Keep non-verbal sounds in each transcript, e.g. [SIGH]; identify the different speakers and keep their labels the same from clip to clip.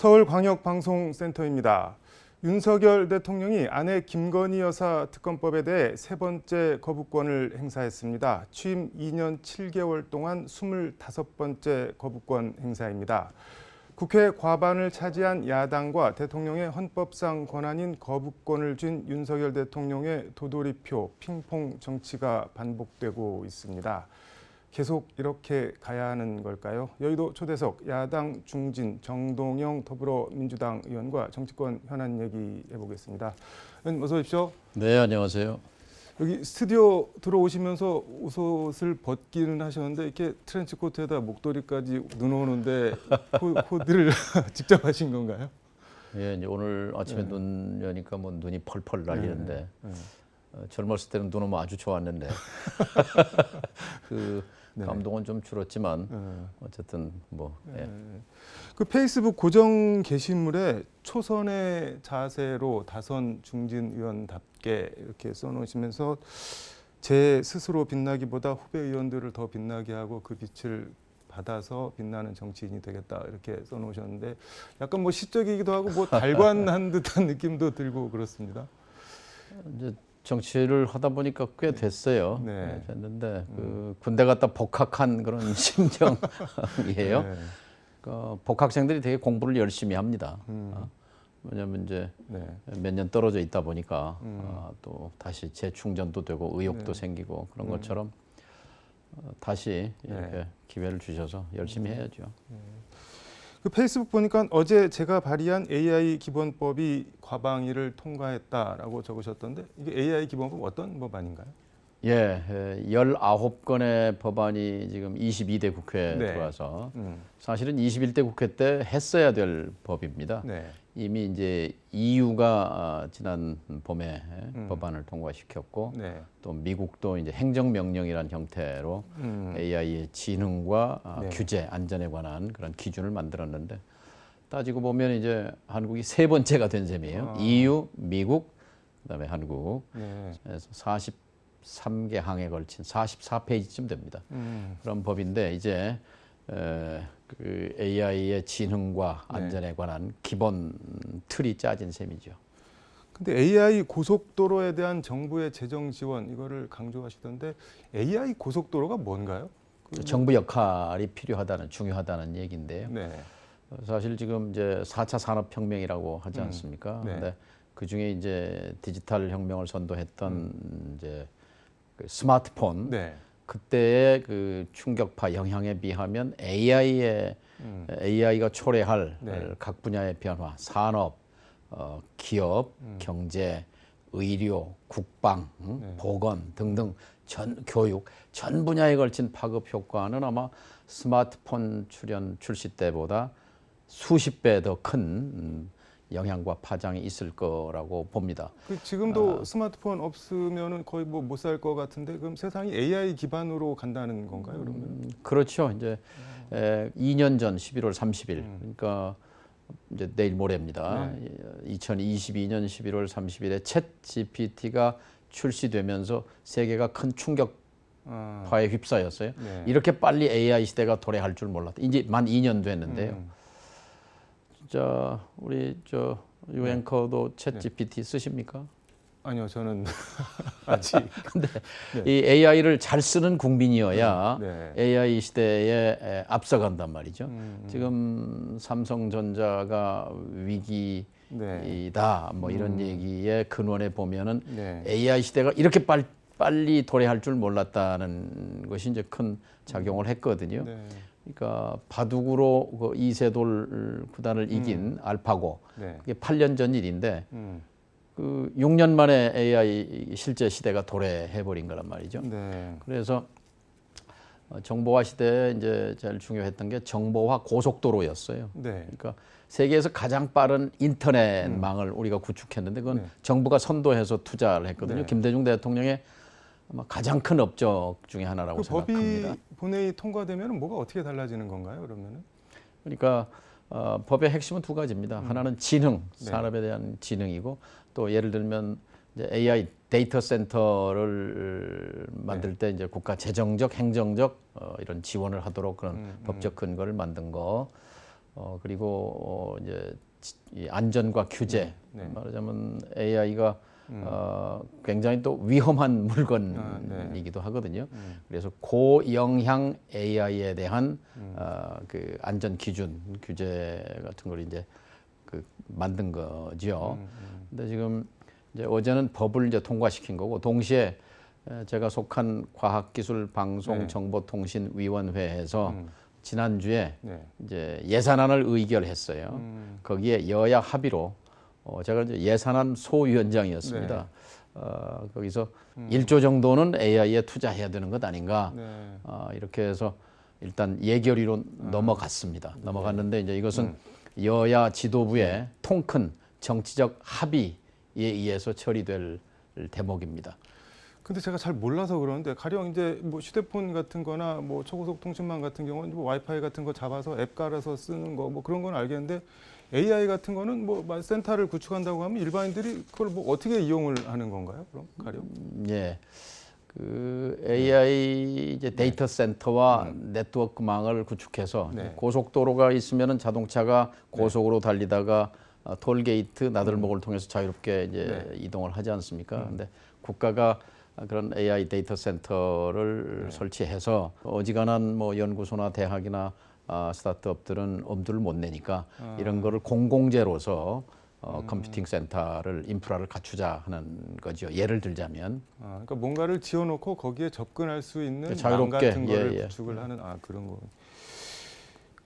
Speaker 1: 서울광역방송센터입니다. 윤석열 대통령이 아내 김건희 여사 특검법에 대해 세 번째 거부권을 행사했습니다. 취임 2년 7개월 동안 25번째 거부권 행사입니다. 국회 과반을 차지한 야당과 대통령의 헌법상 권한인 거부권을 쥔 윤석열 대통령의 도돌이표 핑퐁 정치가 반복되고 있습니다. 계속 이렇게 가야 하는 걸까요? 여의도 초대석 야당 중진 정동영 더불어민주당 의원과 정치권 현안 얘기 해 보겠습니다. 의원님 어서 오십시오.
Speaker 2: 네, 안녕하세요.
Speaker 1: 여기 스튜디오 들어오시면서 옷을 벗기는 하셨는데 이렇게 트렌치 코트에다 목도리까지 눈 오는데 코, 코디를 직접 하신 건가요?
Speaker 2: 예, 이제 오늘 아침에 눈 여니까 뭐 눈이 펄펄 날리는데
Speaker 1: 네.
Speaker 2: 어, 젊었을 때는 눈 오면 아주 좋았는데 [LAUGHS] 그
Speaker 1: 네.
Speaker 2: 감동은 좀 줄었지만
Speaker 1: 네.
Speaker 2: 어쨌든 뭐 예.
Speaker 1: 그 페이스북 고정 게시물에 초선의 자세로 다선 중진 의원답게 이렇게 써놓으시면서 제 스스로 빛나기보다 후배 의원들을 더 빛나게 하고 그 빛을 받아서 빛나는 정치인이 되겠다 이렇게 써놓으셨는데 약간 뭐 시적이기도 하고 뭐 [LAUGHS] 달관한 듯한 느낌도 들고 그렇습니다.
Speaker 2: 이제 정치를 하다 보니까 꽤 됐어요.
Speaker 1: 네.
Speaker 2: 네, 됐는데 그 군대 갔다 복학한 그런 [LAUGHS] 심정이에요.
Speaker 1: 네.
Speaker 2: 그 복학생들이 되게 공부를 열심히 합니다.
Speaker 1: 음.
Speaker 2: 어, 왜냐하면 이제
Speaker 1: 네.
Speaker 2: 몇년 떨어져 있다 보니까
Speaker 1: 음.
Speaker 2: 아, 또 다시 재충전도 되고 의욕도
Speaker 1: 네.
Speaker 2: 생기고 그런
Speaker 1: 음.
Speaker 2: 것처럼 어, 다시
Speaker 1: 네.
Speaker 2: 이렇게 기회를 주셔서 열심히 해야죠.
Speaker 1: 그 페이스북 보니까 어제 제가 발의한 AI 기본법이 과방위를 통과했다라고 적으셨던데 이게 AI 기본법 어떤 법안인가요?
Speaker 2: 예, 예, 19건의 법안이 지금 22대 국회에
Speaker 1: 네.
Speaker 2: 들어와서
Speaker 1: 음.
Speaker 2: 사실은 21대 국회 때 했어야 될 법입니다.
Speaker 1: 네.
Speaker 2: 이미 이제 EU가 아, 지난 봄에
Speaker 1: 음.
Speaker 2: 법안을 통과시켰고
Speaker 1: 네.
Speaker 2: 또 미국도 이제 행정명령이란 형태로
Speaker 1: 음.
Speaker 2: AI의 지능과 아,
Speaker 1: 네.
Speaker 2: 규제 안전에 관한 그런 기준을 만들었는데 따지고 보면 이제 한국이 세 번째가 된 셈이에요.
Speaker 1: 아.
Speaker 2: EU, 미국, 그다음에 한국.
Speaker 1: 네.
Speaker 2: 그래서 43개 항에 걸친 44페이지쯤 됩니다.
Speaker 1: 음.
Speaker 2: 그런 법인데 이제 에, 그 AI의 지능과
Speaker 1: 네.
Speaker 2: 안전에 관한 기본 틀이 짜진 셈이죠.
Speaker 1: 근데 AI 고속도로에 대한 정부의 재정 지원 이거를 강조하시던데 AI 고속도로가 뭔가요? 그-
Speaker 2: 정부 역할이 필요하다는 중요하다는 얘기인데요.
Speaker 1: 네.
Speaker 2: 어, 사실 지금 이제 4차 산업 혁명이라고 하지
Speaker 1: 음,
Speaker 2: 않습니까?
Speaker 1: 네.
Speaker 2: 근데 그 중에 이제 디지털 혁명을 선도했던 이제 그 스마트폰
Speaker 1: 네.
Speaker 2: 그때의 그 충격파 영향에 비하면 AI의
Speaker 1: 음.
Speaker 2: AI가 초래할
Speaker 1: 네.
Speaker 2: 각 분야의 변화, 산업, 어, 기업,
Speaker 1: 음.
Speaker 2: 경제, 의료, 국방, 응?
Speaker 1: 네.
Speaker 2: 보건 등등 전 교육 전 분야에 걸친 파급 효과는 아마 스마트폰 출현 출시 때보다 수십 배 더 큰 영향과 파장이 있을 거라고 봅니다.
Speaker 1: 그 지금도
Speaker 2: 아.
Speaker 1: 스마트폰 없으면은 거의 뭐 못 살 것 같은데 그럼 세상이 AI 기반으로 간다는 건가요? 그러면?
Speaker 2: 음, 그렇죠. 이제 에, 2년 전 11월 30일,
Speaker 1: 음.
Speaker 2: 그러니까 이제 내일 모레입니다.
Speaker 1: 네.
Speaker 2: 2022년 11월 30일에 챗 GPT가 출시되면서 세계가 큰 충격 파에
Speaker 1: 아.
Speaker 2: 휩싸였어요.
Speaker 1: 네.
Speaker 2: 이렇게 빨리 AI 시대가 도래할 줄 몰랐다. 이제 만 2년 됐는데요.
Speaker 1: 음.
Speaker 2: 진짜 우리 저 유앵커도 챗
Speaker 1: 네.
Speaker 2: GPT 쓰십니까?
Speaker 1: 아니요, 저는 [LAUGHS] 아직
Speaker 2: 근데
Speaker 1: 네.
Speaker 2: 이 AI를 잘 쓰는 국민이어야
Speaker 1: 네.
Speaker 2: AI 시대에 에, 앞서간단 말이죠.
Speaker 1: 음,
Speaker 2: 지금 삼성전자가 위기 이다
Speaker 1: 네.
Speaker 2: 뭐 이런
Speaker 1: 음.
Speaker 2: 얘기의 근원에 보면은
Speaker 1: 네.
Speaker 2: AI 시대가 이렇게 빨, 빨리 도래할 줄 몰랐다는 것이 이제 큰 작용을 했거든요.
Speaker 1: 네.
Speaker 2: 그러니까 바둑으로 그 이세돌 구단을 이긴 알파고
Speaker 1: 네.
Speaker 2: 그게 8년 전 일인데
Speaker 1: 음.
Speaker 2: 그 6년 만에 AI 실제 시대가 도래해 버린 거란 말이죠.
Speaker 1: 네.
Speaker 2: 그래서 어, 정보화 시대에 이제 제일 중요했던 게 정보화 고속도로였어요.
Speaker 1: 네.
Speaker 2: 그러니까 세계에서 가장 빠른 인터넷망을 우리가 구축했는데 그건
Speaker 1: 네.
Speaker 2: 정부가 선도해서 투자를 했거든요.
Speaker 1: 네.
Speaker 2: 김대중 대통령의 아마 가장 큰 업적 중에 하나라고
Speaker 1: 그 법이
Speaker 2: 생각합니다.
Speaker 1: 본회의 통과되면 뭐가 어떻게 달라지는 건가요? 그러면은?
Speaker 2: 그러니까 어, 법의 핵심은 두 가지입니다.
Speaker 1: 음.
Speaker 2: 하나는 지능,
Speaker 1: 네.
Speaker 2: 산업에 대한 지능이고 또 예를 들면 이제 AI 데이터 센터를 만들 때 이제 국가 재정적, 행정적 어, 이런 지원을 하도록 그런
Speaker 1: 음, 음.
Speaker 2: 법적 근거를 만든 거. 어, 그리고 어, 이제 지- 이 안전과 규제
Speaker 1: 네. 음.
Speaker 2: 말하자면 AI가 어, 굉장히 또 위험한 [LAUGHS]
Speaker 1: 아,
Speaker 2: 물건이기도 하거든요.
Speaker 1: 음.
Speaker 2: 그래서 고영향 AI에 대한
Speaker 1: 음.
Speaker 2: 어, 그 안전 기준 규제 같은 걸 이제 그 만든 거죠.
Speaker 1: 음,
Speaker 2: 근데 지금 이제 어제는 법을 이제 통과시킨 거고 동시에 에, 제가 속한 과학기술방송정보통신위원회에서
Speaker 1: 음.
Speaker 2: 지난주에
Speaker 1: 네.
Speaker 2: 이제 예산안을 의결했어요.
Speaker 1: 음.
Speaker 2: 거기에 여야 합의로 어, 제가 이제 예산안 소위원장이었습니다.
Speaker 1: 네.
Speaker 2: 어, 거기서
Speaker 1: 음.
Speaker 2: 일 1조 정도는 AI에 투자해야 되는 것 아닌가
Speaker 1: 네.
Speaker 2: 어, 이렇게 해서 일단 예결위로
Speaker 1: 아.
Speaker 2: 넘어갔습니다.
Speaker 1: 네.
Speaker 2: 넘어갔는데 이제 이것은
Speaker 1: 음.
Speaker 2: 여야 지도부의 통큰 정치적 합의에 의해서 처리될 대목입니다.
Speaker 1: 근데 제가 잘 몰라서 그러는데 가령 이제 뭐 휴대폰 같은 거나 뭐 초고속 통신망 같은 경우는 뭐 와이파이 같은 거 잡아서 앱 깔아서 쓰는 거 뭐 그런 건 알겠는데 AI 같은 거는 뭐 마- 센터를 구축한다고 하면 일반인들이 그걸 뭐 어떻게 이용을 하는 건가요? 그럼 가령
Speaker 2: 예. 그 AI 이제 데이터 센터와 네트워크망을 구축해서
Speaker 1: 네.
Speaker 2: 고속도로가 있으면은 자동차가 고속으로 달리다가 어, 톨게이트 나들목을 통해서 자유롭게 이제
Speaker 1: 네.
Speaker 2: 이동을 하지 않습니까? 근데 국가가 그런 AI 데이터 센터를
Speaker 1: 네.
Speaker 2: 설치해서 어지간한 뭐 연구소나 대학이나 아, 스타트업들은 엄두를 못 내니까
Speaker 1: 아.
Speaker 2: 이런 거를 공공재로서
Speaker 1: 음.
Speaker 2: 어, 컴퓨팅 센터를 인프라를 갖추자 하는 거죠. 예를 들자면
Speaker 1: 아, 그러니까 뭔가를 지어놓고 거기에 접근할 수 있는 망
Speaker 2: 자유롭게,
Speaker 1: 같은 거를
Speaker 2: 예, 예.
Speaker 1: 구축을 하는 아 그런 거.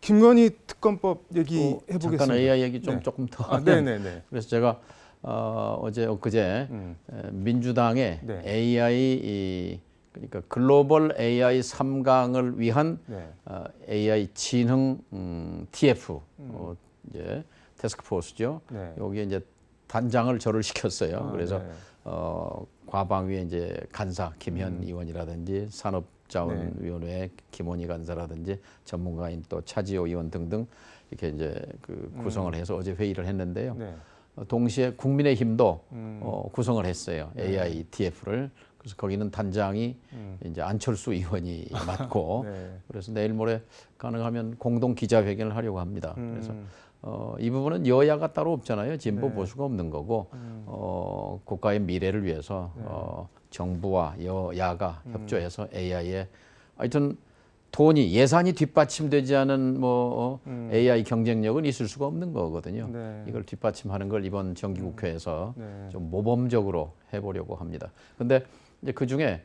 Speaker 1: 김건희 특검법 얘기
Speaker 2: 또
Speaker 1: 해보겠습니다.
Speaker 2: 잠깐 AI 얘기 좀
Speaker 1: 네.
Speaker 2: 조금 더
Speaker 1: 아, 네네네.
Speaker 2: 그래서 제가 어, 어제 엊그제
Speaker 1: 음.
Speaker 2: 에, 민주당의
Speaker 1: 네.
Speaker 2: AI 이, 그러니까 글로벌 AI 3강을 위한
Speaker 1: 네.
Speaker 2: 어, AI 진흥 음, TF 어, 이제 테스크포스죠.
Speaker 1: 네.
Speaker 2: 여기에 이제 단장을 저를 시켰어요.
Speaker 1: 아,
Speaker 2: 그래서
Speaker 1: 네.
Speaker 2: 어, 과방위에 이제 간사 김현 의원이라든지 산업자원위원회 김원희 간사라든지 전문가인 또 차지호 의원 등등 이렇게 이제 그 구성을 해서 어제 회의를 했는데요.
Speaker 1: 네.
Speaker 2: 어, 동시에 국민의힘도
Speaker 1: 음.
Speaker 2: 어, 구성을 했어요. AI TF를. 그래서 거기는 단장이
Speaker 1: 음.
Speaker 2: 이제 안철수 의원이 [LAUGHS] 맡고
Speaker 1: 네.
Speaker 2: 그래서 내일 모레 가능하면 공동 기자회견을 하려고 합니다. 그래서
Speaker 1: 음.
Speaker 2: 어, 이 부분은 여야가 따로 없잖아요. 진보
Speaker 1: 네.
Speaker 2: 보수가 없는 거고
Speaker 1: 음.
Speaker 2: 어, 국가의 미래를 위해서
Speaker 1: 네.
Speaker 2: 어, 정부와 여야가
Speaker 1: 음.
Speaker 2: 협조해서 AI에 하여튼 돈이 예산이 뒷받침되지 않은 뭐 어,
Speaker 1: 음.
Speaker 2: AI 경쟁력은 있을 수가 없는 거거든요.
Speaker 1: 네.
Speaker 2: 이걸 뒷받침하는 걸 이번 정기국회에서
Speaker 1: 네.
Speaker 2: 좀 모범적으로 해보려고 합니다. 근데 이제 그 중에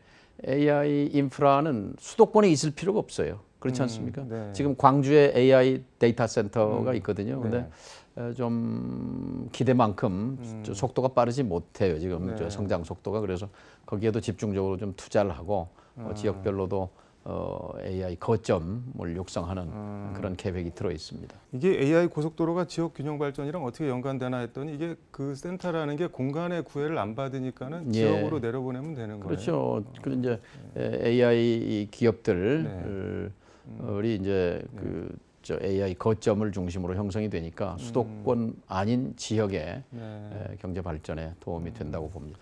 Speaker 2: AI 인프라는 수도권에 있을 필요가 없어요. 그렇지
Speaker 1: 음,
Speaker 2: 않습니까?
Speaker 1: 네.
Speaker 2: 지금 광주에 AI 데이터 센터가
Speaker 1: 음,
Speaker 2: 있거든요. 근데
Speaker 1: 네.
Speaker 2: 에, 좀 기대만큼 저 속도가 빠르지 못해요. 지금
Speaker 1: 네.
Speaker 2: 저 성장 속도가 그래서 거기에도 집중적으로 좀 투자를 하고 어, 지역별로도 어, AI 거점을 육성하는
Speaker 1: 음.
Speaker 2: 그런 계획이 들어 있습니다.
Speaker 1: 이게 AI 고속도로가 지역 균형 발전이랑 어떻게 연관되나 했더니 이게 그 센터라는 게 공간의 구애를 안 받으니까는
Speaker 2: 예.
Speaker 1: 지역으로 내려보내면 되는 거예요.
Speaker 2: 그렇죠. 그 이제 에, AI 기업들이
Speaker 1: 네.
Speaker 2: 이제 그저 AI 거점을 중심으로 형성이 되니까 수도권 아닌 지역의
Speaker 1: 네.
Speaker 2: 에, 경제 발전에 도움이 된다고 봅니다.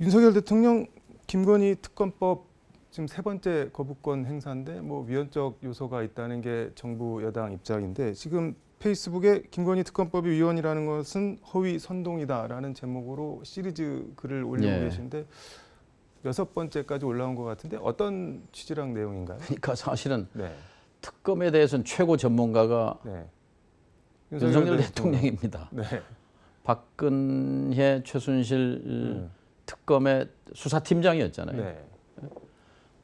Speaker 1: 윤석열 대통령 김건희 특검법 지금 세 번째 거부권 행사인데 뭐 위헌적 요소가 있다는 게 정부 여당 입장인데 지금 페이스북에 김건희 특검법이 위헌이라는 것은 허위 선동이다라는 제목으로 시리즈 글을 올리고
Speaker 2: 예.
Speaker 1: 계신데 여섯 번째까지 올라온 것 같은데 어떤 취지랑 내용인가요?
Speaker 2: 그러니까 사실은
Speaker 1: 네,
Speaker 2: 특검에 대해서는 최고 전문가가
Speaker 1: 네.
Speaker 2: 윤석열 대통령입니다.
Speaker 1: 네.
Speaker 2: 박근혜, 최순실
Speaker 1: 음.
Speaker 2: 특검의 수사팀장이었잖아요.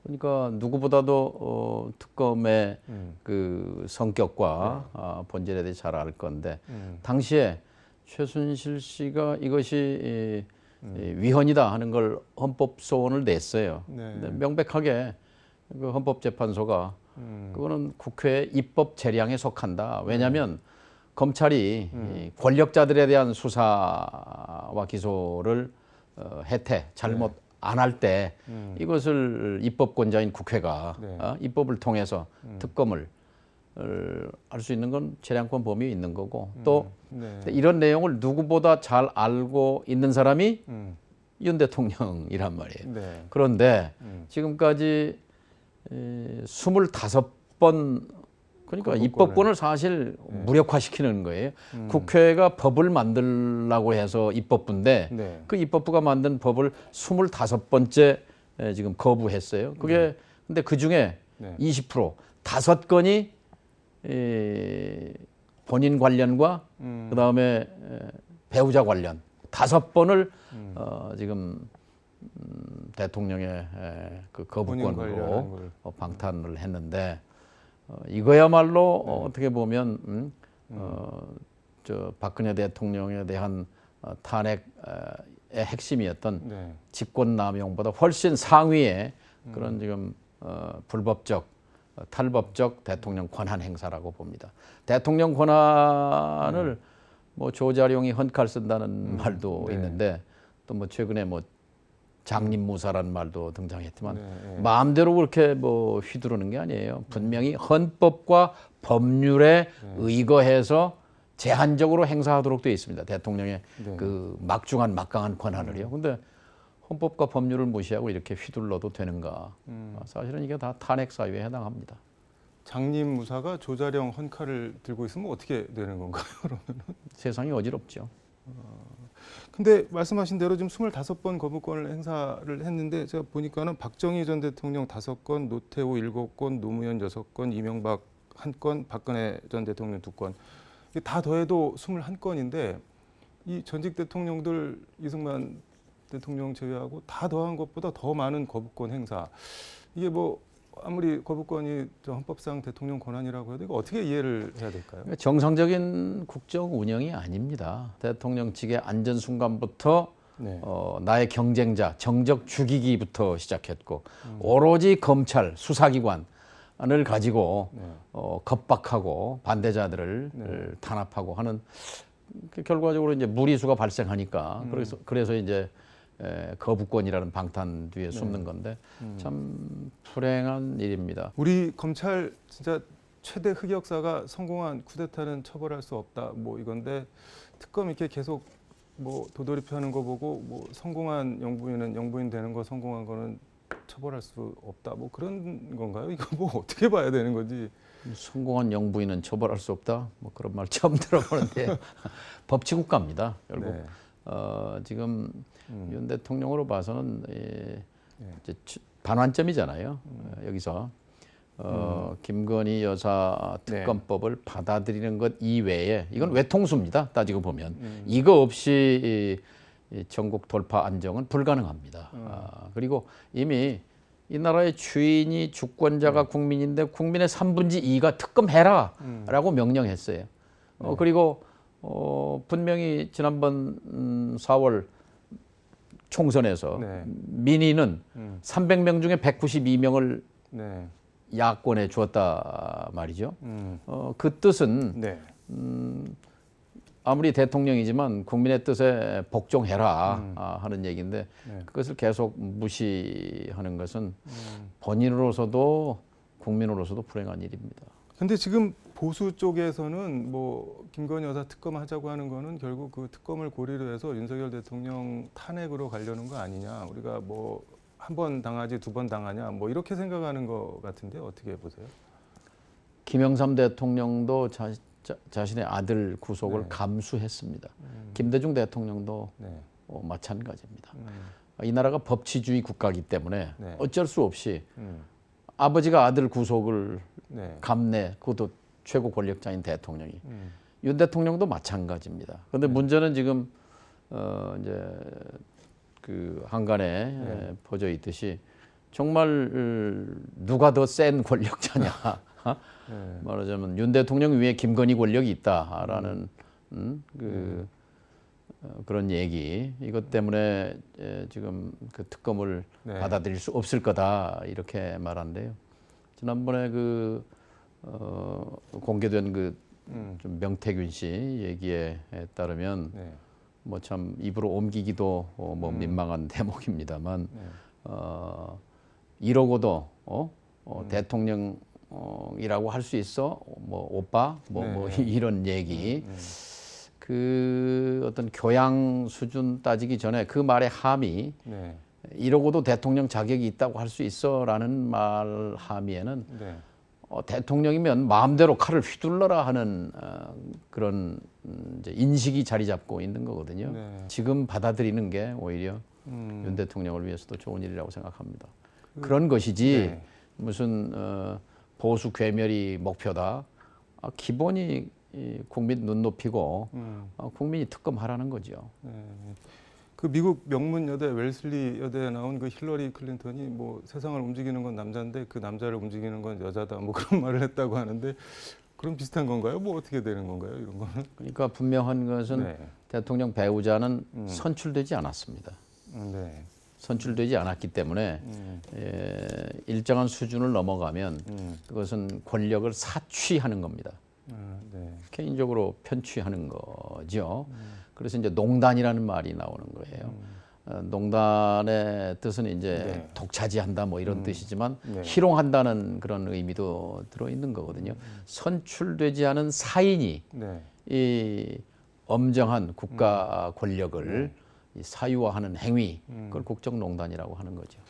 Speaker 1: 네.
Speaker 2: 그러니까 누구보다도 어, 특검의
Speaker 1: 음.
Speaker 2: 그 성격과 아, 본질에 대해 잘 알 건데
Speaker 1: 음.
Speaker 2: 당시에 최순실 씨가 이것이 이, 이 위헌이다 하는 걸 헌법 소원을 냈어요.
Speaker 1: 네.
Speaker 2: 근데 명백하게 그 헌법재판소가
Speaker 1: 음.
Speaker 2: 그거는 국회 입법 재량에 속한다. 왜냐하면 검찰이
Speaker 1: 음.
Speaker 2: 이 권력자들에 대한 수사와 기소를 어, 해태 잘못 안 할때
Speaker 1: 음.
Speaker 2: 이것을 입법권자인 국회가
Speaker 1: 네.
Speaker 2: 어, 입법을 통해서
Speaker 1: 음.
Speaker 2: 특검을 할 수 있는 건 재량권 범위에 있는 거고 또
Speaker 1: 네.
Speaker 2: 이런 내용을 누구보다 잘 알고 있는 사람이
Speaker 1: 음.
Speaker 2: 윤 대통령이란 말이에요.
Speaker 1: 네.
Speaker 2: 그런데
Speaker 1: 음.
Speaker 2: 지금까지 에, 25번 그러니까
Speaker 1: 거부권을.
Speaker 2: 입법권을 사실 무력화시키는 거예요. 국회가 법을 만들라고 해서 입법부인데
Speaker 1: 네.
Speaker 2: 그 입법부가 만든 법을 25번째 지금 거부했어요. 그게 근데 그 중에
Speaker 1: 네.
Speaker 2: 20% 다섯 건이 에, 본인 관련과
Speaker 1: 음.
Speaker 2: 그다음에 에, 배우자 관련 다섯 번을
Speaker 1: 음.
Speaker 2: 어, 지금 음, 대통령의 에, 그 거부권으로
Speaker 1: 걸.
Speaker 2: 어, 방탄을 했는데 어, 이거야말로 어, 어떻게 보면 음, 어, 저 박근혜 대통령에 대한 어, 탄핵의 핵심이었던
Speaker 1: 네.
Speaker 2: 직권남용보다 훨씬 상위의 그런 지금 어, 불법적 어, 탈법적 대통령 권한 행사라고 봅니다. 대통령 권한을 뭐 조자룡이 헌칼 쓴다는 말도
Speaker 1: 네.
Speaker 2: 있는데 또 뭐 최근에 뭐 장립무사라는 말도 등장했지만
Speaker 1: 네, 네.
Speaker 2: 마음대로 그렇게 뭐 휘두르는 게 아니에요. 분명히 헌법과 법률에 의거해서 제한적으로 행사하도록 되어 있습니다. 대통령의
Speaker 1: 네.
Speaker 2: 그 막중한 막강한 권한을요. 근데 헌법과 법률을 무시하고 이렇게 휘둘러도 되는가?
Speaker 1: 음.
Speaker 2: 아, 사실은 이게 다 탄핵 사유에 해당합니다.
Speaker 1: 장님 무사가 조자령 헌칼을 들고 있으면 어떻게 되는 건가요? 그럼?
Speaker 2: 세상이 어지럽죠.
Speaker 1: 근데 말씀하신 대로 지금 25번 거부권을 행사를 했는데 제가 보니까는 박정희 전 대통령 5건, 노태우 7건, 노무현 6건, 이명박 1건, 박근혜 전 대통령 2건. 이게 다 더해도 21건인데 이 전직 대통령들 이승만 대통령 제외하고 다 더한 것보다 더 많은 거부권 행사. 이게 뭐 아무리 거부권이 저 헌법상 대통령 권한이라고 해도 이거 어떻게 이해를 해야 될까요?
Speaker 2: 그러니까 정상적인 국정 운영이 아닙니다. 대통령 측의 안전 순간부터
Speaker 1: 네.
Speaker 2: 어, 나의 경쟁자 정적 죽이기부터 시작했고 오로지 검찰 수사기관을 가지고
Speaker 1: 네.
Speaker 2: 어, 겁박하고 반대자들을
Speaker 1: 네.
Speaker 2: 탄압하고 하는 그 결과적으로 이제 무리수가 발생하니까
Speaker 1: 음.
Speaker 2: 그래서 그래서 이제 에, 거부권이라는 방탄
Speaker 1: 네.
Speaker 2: 뒤에 숨는 건데
Speaker 1: 음.
Speaker 2: 참 불행한 일입니다.
Speaker 1: 우리 검찰 진짜 최대 흑역사가 성공한 쿠데타는 처벌할 수 없다 뭐 이건데 특검 이렇게 계속 뭐 도돌이표하는 거 보고 뭐 성공한 영부인은 영부인 되는 거 성공한 거는 처벌할 수 없다 뭐 그런 건가요? 이거 뭐 [LAUGHS] 어떻게 봐야 되는 건지
Speaker 2: 성공한 영부인은 처벌할 수 없다. 뭐 그런 말 처음 들어보는데 [LAUGHS] 법치국가입니다. 결국
Speaker 1: 네.
Speaker 2: 어, 지금
Speaker 1: 음.
Speaker 2: 윤 대통령으로 봐서는 이,
Speaker 1: 네.
Speaker 2: 이제 추- 반환점이잖아요. 어, 여기서 어, 김건희 여사
Speaker 1: 네.
Speaker 2: 특검법을 받아들이는 것 이외에 이건 외통수입니다. 따지고 보면
Speaker 1: 음.
Speaker 2: 이거 없이 이, 이 전국 돌파 안정은 불가능합니다. 아, 그리고 이미 이 나라의 주인이 주권자가 국민인데 국민의 3분의 2가 특검해라라고 명령했어요. 어, 그리고 어, 분명히 지난번 음, 4월 총선에서
Speaker 1: 네.
Speaker 2: 민의는
Speaker 1: 음.
Speaker 2: 300명 중에 192명을
Speaker 1: 네.
Speaker 2: 야권에 주었다 말이죠.
Speaker 1: 음.
Speaker 2: 어, 그 뜻은
Speaker 1: 네.
Speaker 2: 아무리 대통령이지만 국민의 뜻에 복종해라
Speaker 1: 음.
Speaker 2: 아, 하는 얘기인데
Speaker 1: 네.
Speaker 2: 그것을 계속 무시하는 것은
Speaker 1: 음.
Speaker 2: 본인으로서도 국민으로서도 불행한 일입니다.
Speaker 1: 근데 지금 보수 쪽에서는 뭐 김건희 여사 특검 하자고 하는 거는 결국 그 특검을 고리로 해서 윤석열 대통령 탄핵으로 가려는 거 아니냐. 우리가 뭐 한 번 당하지 두 번 당하냐. 뭐 이렇게 생각하는 것 같은데 어떻게 보세요?
Speaker 2: 김영삼 대통령도 자, 자, 신의 아들 구속을
Speaker 1: 네.
Speaker 2: 감수했습니다.
Speaker 1: 음,
Speaker 2: 김대중 대통령도
Speaker 1: 네.
Speaker 2: 어, 마찬가지입니다.
Speaker 1: 음,
Speaker 2: 이 나라가 법치주의 국가이기 때문에
Speaker 1: 네.
Speaker 2: 어쩔 수 없이
Speaker 1: 음,
Speaker 2: 아버지가 아들 구속을
Speaker 1: 네.
Speaker 2: 감내 그것도 최고 권력자인 대통령이
Speaker 1: 음,
Speaker 2: 윤 대통령도 마찬가지입니다. 그런데 문제는 지금 어 이제 그 한간에
Speaker 1: 네.
Speaker 2: 에, 퍼져 있듯이 정말 누가 더 센 권력자냐 [LAUGHS]
Speaker 1: 네.
Speaker 2: 말하자면 윤 대통령 위에 김건희 권력이 있다라는 음, 그 어, 그런 얘기 이것 때문에 에, 지금 그 특검을
Speaker 1: 네.
Speaker 2: 받아들일 수 없을 거다 이렇게 말한대요. 지난번에 그 어, 공개된 그
Speaker 1: 음,
Speaker 2: 좀 명태균 씨 얘기에 따르면
Speaker 1: 네.
Speaker 2: 뭐참 입으로 옮기기도 어, 뭐 민망한 [LAUGHS] 대목입니다만
Speaker 1: 네.
Speaker 2: 어, 이러고도 어, 어 대통령이라고 할 수 있어 뭐 오빠 뭐, 뭐
Speaker 1: 네. [LAUGHS]
Speaker 2: 이런 얘기
Speaker 1: 음,
Speaker 2: 그 어떤 교양 수준 따지기 전에 그 말의 함이
Speaker 1: 네.
Speaker 2: 이러고도 대통령 자격이 있다고 할 수 있어라는 말 함의에는
Speaker 1: 네.
Speaker 2: 어, 대통령이면 마음대로 칼을 휘둘러라 하는 어, 그런 음, 인식이 자리 잡고 있는 거거든요.
Speaker 1: 네.
Speaker 2: 지금 받아들이는 게 오히려
Speaker 1: 음,
Speaker 2: 윤 대통령을 위해서도 좋은 일이라고 생각합니다. 그런 것이지
Speaker 1: 네.
Speaker 2: 무슨 어, 보수 괴멸이 목표다. 아, 기본이 이 국민 눈높이고
Speaker 1: 음,
Speaker 2: 어, 국민이 특검하라는 거죠.
Speaker 1: 네. 그 미국 명문 여대 웰슬리 여대에 나온 그 힐러리 클린턴이 뭐 세상을 움직이는 건 남자인데 그 남자를 움직이는 건 여자다 뭐 [LAUGHS] 그런 말을 했다고 하는데 그럼 비슷한 건가요? 뭐 어떻게 되는 건가요? 이런 거는?
Speaker 2: 그러니까 분명한 것은
Speaker 1: 네.
Speaker 2: 대통령 배우자는
Speaker 1: 음.
Speaker 2: 선출되지 않았습니다.
Speaker 1: 음, 네.
Speaker 2: 선출되지 않았기 때문에
Speaker 1: 음,
Speaker 2: 에, 일정한 수준을 넘어가면
Speaker 1: 음,
Speaker 2: 그것은 권력을 사취하는 겁니다.
Speaker 1: 아, 네.
Speaker 2: 개인적으로 편취하는 거죠. 그래서 이제 농단이라는 말이 나오는 거예요. 어, 농단의 뜻은 이제
Speaker 1: 네.
Speaker 2: 독차지한다 뭐 이런 뜻이지만
Speaker 1: 네.
Speaker 2: 희롱한다는 그런 의미도 들어 있는 거거든요. 선출되지 않은 사인이
Speaker 1: 네.
Speaker 2: 이 엄정한 국가 권력을 이 사유화하는 행위 그걸 국정농단이라고 하는 거죠.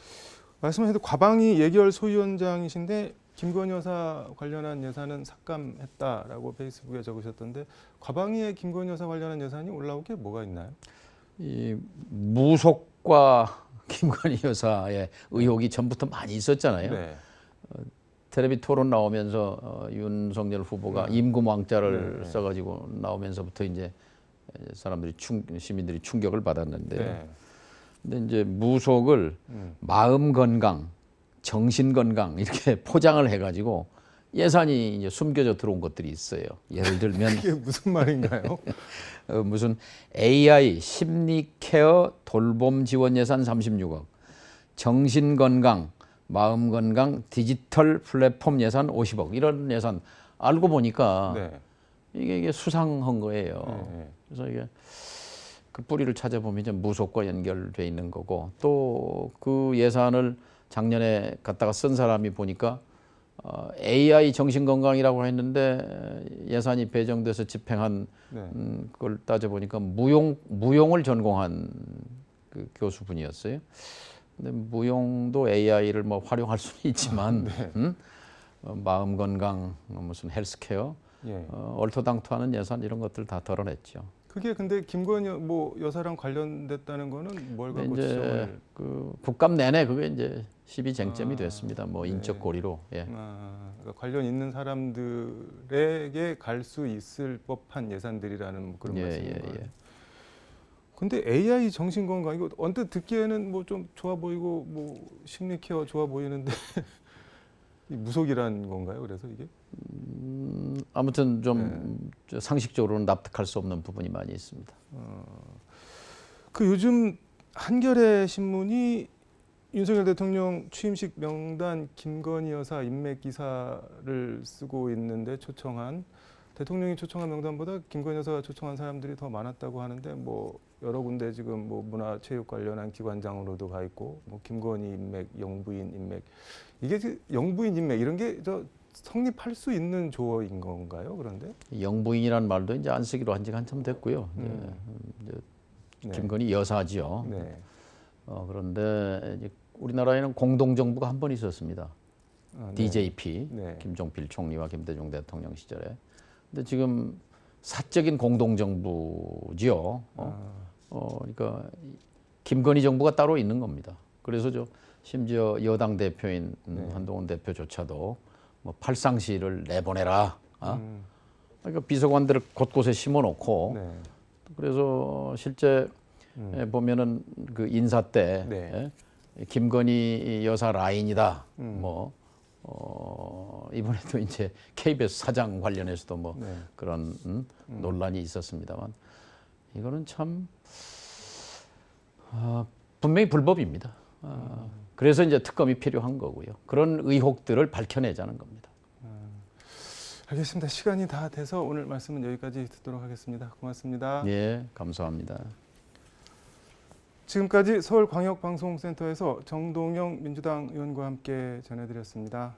Speaker 1: 말씀하신 과방위 예결 소위원장이신데 김건희 여사 관련한 예산은 삭감했다라고 페이스북에 적으셨던데 과방위에 김건희 여사 관련한 예산이 올라온 게 뭐가 있나요?
Speaker 2: 이 무속과 [LAUGHS] 김건희 여사의 의혹이 전부터 많이 있었잖아요.
Speaker 1: 네.
Speaker 2: 텔레비 토론 나오면서 어, 윤석열 후보가 임금 왕자를
Speaker 1: 네, 네.
Speaker 2: 써가지고 나오면서부터 이제 사람들이 충, 시민들이 충격을 받았는데,
Speaker 1: 네.
Speaker 2: 근데 이제 무속을
Speaker 1: 음.
Speaker 2: 마음 건강, 정신 건강 이렇게 [LAUGHS] 포장을 해가지고 예산이 이제 숨겨져 들어온 것들이 있어요. 예를 들면
Speaker 1: 이게 무슨 말인가요? [LAUGHS]
Speaker 2: 어, 무슨 AI 심리 케어 돌봄 지원 예산 36억, 정신 건강, 마음 건강 디지털 플랫폼 예산 50억 이런 예산 알고 보니까
Speaker 1: 네.
Speaker 2: 이게, 이게 수상한 거예요.
Speaker 1: 네.
Speaker 2: 그래서 이게 그 뿌리를 찾아보면 이제 무속과 연결돼 있는 거고 또 그 예산을 작년에 갖다가 쓴 사람이 보니까 어, AI 정신 건강이라고 했는데 예산이 배정돼서 집행한
Speaker 1: 네.
Speaker 2: 음, 그걸 따져 보니까 무용 무용을 전공한 그 교수분이었어요. 근데 무용도 AI를 뭐 활용할 수는 있지만 [LAUGHS]
Speaker 1: 네.
Speaker 2: 음? 어, 마음 건강 어, 무슨 헬스케어
Speaker 1: 예.
Speaker 2: 어, 얼토당토하는 예산 이런 것들 다 덜어냈죠.
Speaker 1: 그게 근데 김건희 뭐 여사랑 관련됐다는 거는 뭘 갖고 지적을
Speaker 2: 그 국감 내내 그게 이제 시비 쟁점이
Speaker 1: 아,
Speaker 2: 됐습니다. 뭐
Speaker 1: 네.
Speaker 2: 인적 고리로 예.
Speaker 1: 아, 그러니까 관련 있는 사람들에게 갈 수 있을 법한 예산들이라는 뭐 그런
Speaker 2: 예,
Speaker 1: 말씀인
Speaker 2: 예,
Speaker 1: 거예요.
Speaker 2: 예.
Speaker 1: 근데 AI 정신 건강 이거 언뜻 듣기에는 뭐 좀 좋아 보이고 뭐 심리 케어 좋아 보이는데 이 [LAUGHS] 무속이란 건가요? 그래서 이게
Speaker 2: 음, 아무튼 좀
Speaker 1: 네.
Speaker 2: 저 상식적으로는 납득할 수 없는 부분이 많이 있습니다.
Speaker 1: 그 요즘 한겨레 신문이 윤석열 대통령 취임식 명단 김건희 여사 인맥 기사를 쓰고 있는데 초청한 대통령이 초청한 명단보다 김건희 여사가 초청한 사람들이 더 많았다고 하는데 뭐 여러 군데 지금 뭐 문화체육 관련한 기관장으로도 가 있고 뭐 김건희 인맥, 영부인 인맥 이게 지- 영부인 인맥 이런 게 저 성립할 수 있는 조어인 건가요? 그런데
Speaker 2: 영부인이라는 말도 이제 안 쓰기로 한 지가 한참 됐고요. 이제
Speaker 1: 음.
Speaker 2: 이제
Speaker 1: 네.
Speaker 2: 김건희 여사지요.
Speaker 1: 네.
Speaker 2: 어, 그런데 이제 우리나라에는 공동 정부가 한 번 있었습니다.
Speaker 1: 아, 네.
Speaker 2: DJP
Speaker 1: 네.
Speaker 2: 김종필 총리와 김대중 대통령 시절에. 근데 지금 사적인 공동 정부지요. 어,
Speaker 1: 아,
Speaker 2: 어, 그러니까 이- 김건희 정부가 따로 있는 겁니다. 그래서 저 심지어 여당 대표인 음,
Speaker 1: 네.
Speaker 2: 한동훈 대표조차도 뭐 팔상시를 내보내라. 어?
Speaker 1: 음,
Speaker 2: 그러니까 비서관들을 곳곳에 심어놓고
Speaker 1: 네.
Speaker 2: 그래서 실제
Speaker 1: 음.
Speaker 2: 에, 보면은 그 인사 때
Speaker 1: 네.
Speaker 2: 에, 김건희 여사 라인이다.
Speaker 1: 음.
Speaker 2: 뭐 어, 이번에도 이제 KBS 사장 관련해서도 뭐
Speaker 1: 네.
Speaker 2: 그런 음, 논란이 있었습니다만 이거는 참 아, 분명히 불법입니다. 아, 그래서 이제 특검이 필요한 거고요. 그런 의혹들을 밝혀내자는 겁니다.
Speaker 1: 알겠습니다. 시간이 다 돼서 오늘 말씀은 여기까지 듣도록 하겠습니다. 고맙습니다.
Speaker 2: 예, 감사합니다.
Speaker 1: 지금까지 서울광역방송센터에서 정동영 민주당 의원과 함께 전해드렸습니다.